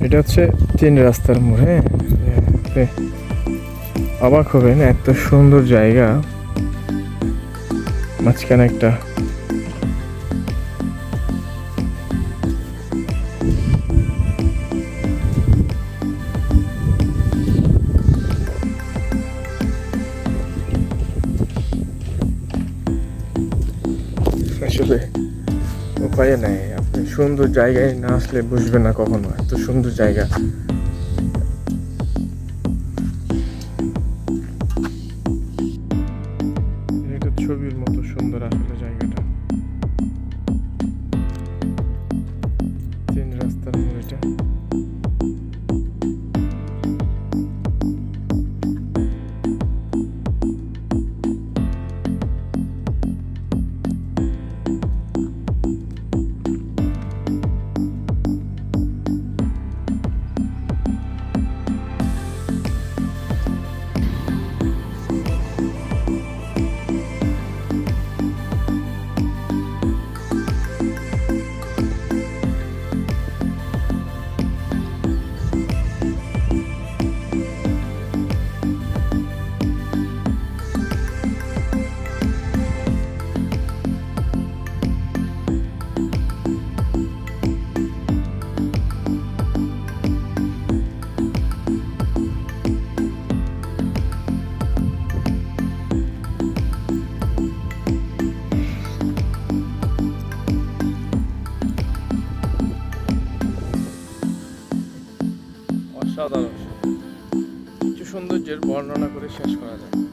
এটা হচ্ছে তিন রাস্তার মোড় হ্যাঁ? অবাক হবেন, এত সুন্দর জায়গা। মাঝখানে একটা আসলে উপায় নেই। সুন্দর জায়গায় না আসলে বুঝবে না কখনো, এত সুন্দর জায়গা। ছবির মতো সুন্দর আসলে জায়গাটা। অসাধারণ কিছু সৌন্দর্যের বর্ণনা করে শেষ করা যায়